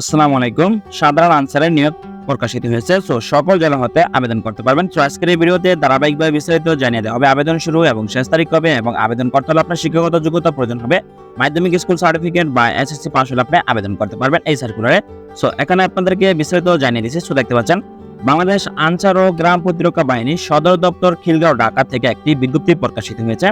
আসসালামু আলাইকুম। সাধারণ আনসারের নিয়োগ প্রকাশিত হয়েছে। সো সকল জেলা হতে আবেদন করতে পারবেন। আজকের এই ভিডিওতে ধারাবাহিকভাবে বিস্তারিত জানিয়ে দেওয়া হবে। আবেদন শুরু এবং শেষ তারিখ কবে এবং আবেদন করতে হলে আপনার শিক্ষাগত যোগ্যতা প্রয়োজন হবে। মাধ্যমিক স্কুল সার্টিফিকেট বা এসএসসি পাস হলে আপনি আবেদন করতে পারবেন এই সার্কুলারে সো এখানে আপনাদেরকে বিস্তারিত জানিয়ে দিচ্ছি। সো দেখতে পাচ্ছেন, বাংলাদেশ আনসার ও গ্রাম প্রতিরক্ষা বাহিনী সদর দপ্তর খিলগাঁও, ঢাকা থেকে একটি বিজ্ঞপ্তি প্রকাশিত হয়েছে।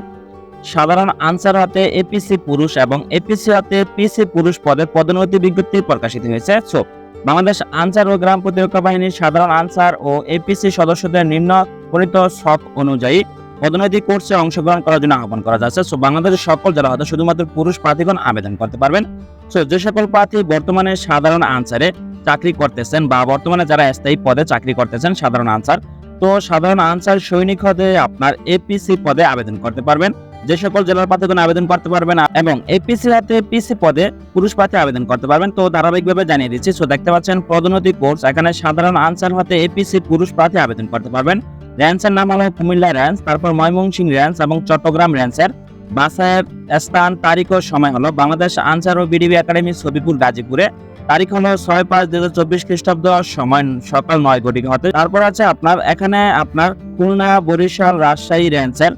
সাধারণ আনসার হাতে এপিসি পুরুষ এবং এপিসি হাতে পিসি পুরুষ পদে পদোন্নতি বিজ্ঞপ্তি প্রকাশিত হয়েছে। সো, বাংলাদেশ আনসার ও গ্রাম প্রতিরক্ষা বাহিনীর সাধারণ আনসার ও এপিসি সদস্যদের নিম্ন পরিত সব অনুযায়ী পদোন্নতি কোর্সে অংশগ্রহণ করার জন্য আহ্বান করা যাচ্ছে। সো, বাংলাদেশের সকল জেলা হতে শুধুমাত্র পুরুষ প্রার্থীগণ আবেদন করতে পারবেন। সো, যে সকল প্রার্থী বর্তমানে সাধারণ আনসারে চাকরি করতেছেন বা বর্তমানে যারা স্থায়ী পদে চাকরি করতেছেন সাধারণ আনসার, তো সাধারণ আনসার সৈনিক হতে আপনার এপিসি পদে আবেদন করতে পারবেন। যে সকল জেলার প্রার্থীগণ আবেদন করতে পারবেন এবং এপিসি হাতে পিসি পদে পুরুষ প্রার্থী আবেদন করতে পারবেন, তো ধারাবাহিকভাবে জানিয়ে দিচ্ছি সো দেখতে পাচ্ছেন পদোন্নতি কোর্স, এখানে সাধারণ আনসার হতে এপিসি পুরুষ প্রার্থী আবেদন করতে পারবেন। র্যান্সের নাম হলো কুমিল্লা র্যান্স তারপর ময়মনসিংহ র্যান্স এবং চট্টগ্রাম র্যান্সের বাসায়ের স্থান, তারিখ ও সময় হলো বাংলাদেশ আনসার ও বিডিবি একাডেমি ছবিপুর গাজীপুরে। তারিখ হলো ছয় পাঁচ দুই হাজার চব্বিশ খ্রিস্টাব্দ, সময় সকাল নয় ঘটিকা হতে। তারপর আছে আপনার, এখানে আপনার খুলনা, বরিশাল, রাজশাহী র্যান্সের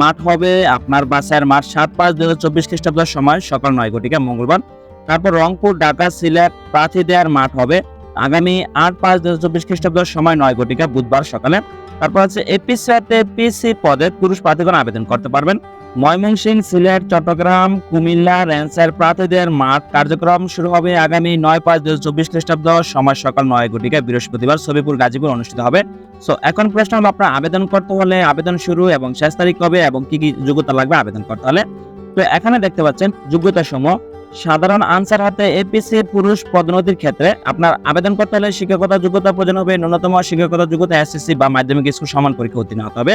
মাঠ হবে আপনার বাসার মাঠ সাত পাঁচ দু হাজার চব্বিশ খ্রিস্টাব্দের সময়, সকাল নয় ঘটিকা, মঙ্গলবার। তারপর রংপুর, ঢাকা, সিলেট, প্রার্থী দেওয়ার মাঠ হবে আগামী আট পাঁচ দু হাজার চব্বিশ খ্রিস্টাব্দের সময়, নয় ঘটিকা, বুধবার সকালে। তারপর হচ্ছে এপিসিতে পিসি পদে পুরুষ প্রার্থীগণ আবেদন করতে পারবেন। ময়মনসিংহ, সিলেট, চট্টগ্রাম, কুমিল্লা র্যান্সের প্রার্থীদের মাঠ কার্যক্রম শুরু হবে আগামী নয় পাঁচ দুই চব্বিশ খ্রিস্টাব্দ সময় সকাল নয় ঘটিকা বৃহস্পতিবার ছবিপুর গাজীপুর অনুষ্ঠিত হবে। সো এখন প্রশ্ন হলো আপনার আবেদন করতে হলে আবেদন শুরু এবং শেষ তারিখ কবে এবং কি কি যোগ্যতা লাগবে আবেদন করতে হলে? তো এখানে দেখতে পাচ্ছেন যোগ্যতা সমূহ। সাধারণ আনসার হাতে এপিসি পুরুষ পদোন্নতির ক্ষেত্রে আপনার আবেদন করতে হলে শিক্ষকতা যোগ্যতা প্রয়োজন হবে। ন্যূনতম শিক্ষকতা যোগ্যতা এসএসসি বা মাধ্যমিক স্কুল সমান পরীক্ষা উত্তীর্ণ হতে হবে।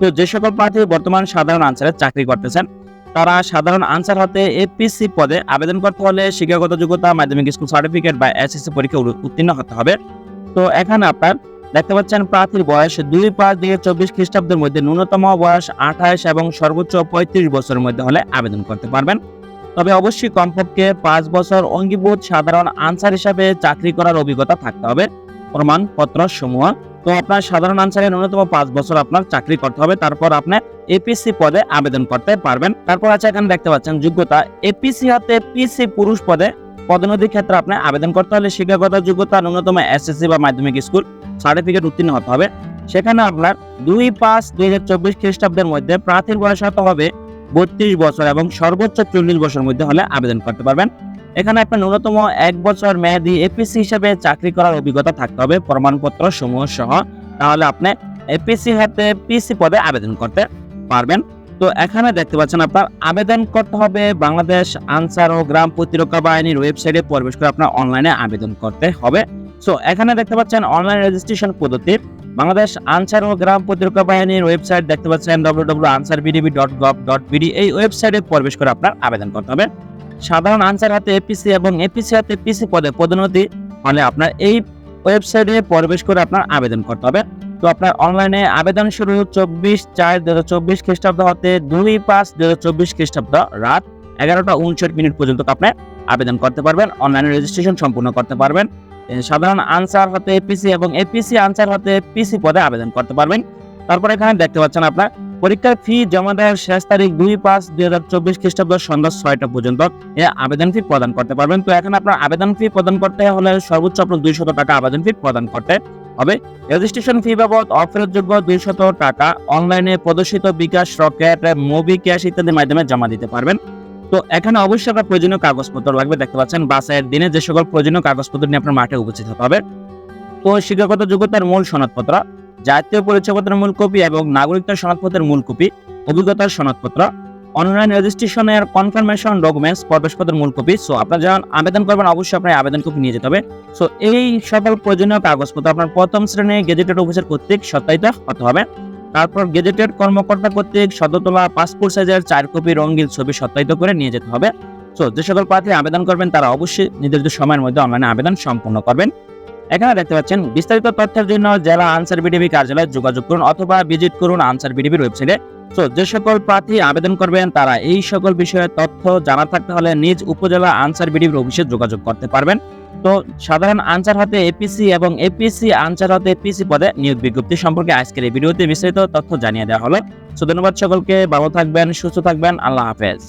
তো যে সকল প্রার্থী বর্তমান সাধারণ আনসারে চাকরি করতেছেন, তারা সাধারণ আনসার হাতে এপিসি পদে আবেদন করতে হলে শিক্ষাগত যোগ্যতা, মাধ্যমিক স্কুল সার্টিফিকেট বা এসএসসি পরীক্ষা উত্তীর্ণ- হতে হবে। তো এখানে আপনার দেখতে পাচ্ছেন প্রার্থীর বয়স দুই পাঁচ দুই চব্বিশ খ্রিস্টাব্দের মধ্যে ন্যূনতম বয়স আঠাশ এবং সর্বোচ্চ পঁয়ত্রিশ বছরের মধ্যে হলে আবেদন করতে পারবেন। তবে অবশ্যই কমপক্ষে পাঁচ বছর অঙ্গীভূত সাধারণ আনসার হিসাবে চাকরি করার অভিজ্ঞতা থাকতে হবে। প্রমাণপত্র সমূহ তো আপনার সাধারণ আনসারে ন্যূনতম পাঁচ বছর আপনার চাকরি করতে হবে। তারপর আপনি এপিসি পদে আবেদন করতে পারবেন। তারপর আছে এখানে দেখতে পাচ্ছেন যোগ্যতা। এপিসি হাতে পিসি পুরুষ পদে পদোন্নতির ক্ষেত্রে আপনি আবেদন করতে হলে শিক্ষাগত যোগ্যতা, ন্যূনতম এসএসসি বা মাধ্যমিক স্কুল সার্টিফিকেট উত্তীর্ণ হতে হবে। সেখানে আপনার দুই পাঁচ দুই হাজার চব্বিশ খ্রিস্টাব্দের মধ্যে প্রার্থীর বয়স হতে হবে বত্রিশ বছর এবং সর্বোচ্চ চল্লিশ বছর মধ্যে হলে আবেদন করতে পারবেন। এখানে আপনার ন্যূনতম এক বছর মেয়াদি এপিসি হিসেবে চাকরি করার অভিজ্ঞতা থাকতে হবে প্রমাণপত্র সমূহ সহ। তাহলে আপনি এপিসি হাতে পিসি পদে আবেদন করতে পারবেন। তো এখানে দেখতে পাচ্ছেন আপনার আবেদন করতে হবে বাংলাদেশ আনসার ও গ্রাম প্রতিরক্ষা বাহিনীর ওয়েবসাইটে প্রবেশ করে আপনার অনলাইনে আবেদন করতে হবে। সো এখানে দেখতে পাচ্ছেন অনলাইন রেজিস্ট্রেশন পদ্ধতি। বাংলাদেশ আনসার ও গ্রাম প্রতিরক্ষা বাহিনীর ওয়েবসাইট দেখতে পাচ্ছেন www.ansarvdb.gov.bd এই ওয়েবসাইটে প্রবেশ করে আপনার আবেদন করতে হবে। সাধারণ আনসার হাতে এপিসি এবং এপিসি হাতে পিসি পদে পদোন্নতি হলে আপনার এই ওয়েবসাইটে প্রবেশ করে আপনার আবেদন করতে হবে। তো আপনার অনলাইনে আবেদন শুরু চব্বিশ চার দু হাজার চব্বিশ খ্রিস্টাব্দ হতে দুই পাঁচ দু হাজার চব্বিশ খ্রিস্টাব্দ রাত এগারোটা উনষাট মিনিট পর্যন্ত আপনি আবেদন করতে পারবেন অনলাইনে রেজিস্ট্রেশন সম্পূর্ণ করতে পারবেন। সাধারণ আনসার হতে এপিসি এবং এপিসি আনসার হতে পিসি পদে আবেদন করতে পারবেন। তারপর এখানে দেখতে পাচ্ছেন আপনার পরীক্ষার ফি জমা দেওয়ার শেষ তারিখ দুই পাঁচ দুই হাজার চব্বিশ খ্রিস্টাব্দ সন্ধ্যা ছয়টা পর্যন্ত এ আবেদন ফি প্রদান করতে পারবেন। তো এখন আপনার আবেদন ফি প্রদান করতে হলে সর্বোচ্চ আপনার দুইশত টাকা আবেদন ফি প্রদান করতে হবে। রেজিস্ট্রেশন ফি বাবদ অফেরতযোগ্য দুইশত টাকা অনলাইনে প্রদর্শিত বিকাশ, রকেট মুভি ক্যাশ ইত্যাদির মাধ্যমে জমা দিতে পারবেন। তো এখানে অবশ্যই আপনার প্রয়োজনীয় কাগজপত্র লাগবে, দেখতে পাচ্ছেন বাসের দিনে যে সকল প্রয়োজনীয় কাগজপত্র নিয়ে আপনার মাঠে উপস্থিত হতে হবে। তো শিক্ষাগত যোগ্যতার মূল সনদপত্র জাতীয় পরিচয়পত্রের মূল কপি এবং নাগরিকতার সনদপত্রের মূল কপি, অভিজ্ঞতার সনদপত্র অনলাইন রেজিস্ট্রেশনের কনফার্মেশন ডকুমেন্টস প্রবেশপত্রের মূল কপি। সো আপনার যখন আবেদন করবেন, অবশ্যই আপনার আবেদন কপি নিয়ে যেতে হবে। সো এই সকল প্রয়োজনীয় কাগজপত্র আপনার প্রথম শ্রেণি গেজেটেড অফিসার কর্তৃক সত্যায়িত হতে হবে। তারপর গেজেটেড কর্মকর্তা কর্তৃক সদতলা পাসপোর্ট সাইজের চার কপি রঙিন ছবি সত্যায়িত করে নিয়ে যেতে হবে। সো যে সকল প্রার্থী আবেদন করবেন, তারা অবশ্যই নির্ধারিত সময়ের মধ্যে অনলাইনে আবেদন সম্পূর্ণ করবেন। এখানে দেখতে পাচ্ছেন, বিস্তারিত তথ্যের জন্য জেলা আনসার বিডিবি কার্যালয়ে যোগাযোগ করুন অথবা ভিজিট করুন আনসার বিডিবির ওয়েবসাইটে। তো যে সকল প্রার্থী আবেদন করবেন, তারা এই সকল বিষয়ে তথ্য জানা থাকতে হলে নিজ উপজেলা আনসার বিডিবির অফিসে যোগাযোগ করতে পারবেন। তো, সাধারণ আনসার হতে এপিসি এবং এপিসি আনসার হতে এপিসি পদে নিয়োগ বিজ্ঞপ্তি সম্পর্কে আজকের এই ভিডিওতে বিস্তারিত তথ্য জানিয়ে দেওয়া হলো। সো, ধন্যবাদ সকলকে, ভালো থাকবেন, সুস্থ থাকবেন, আল্লাহ হাফেজ।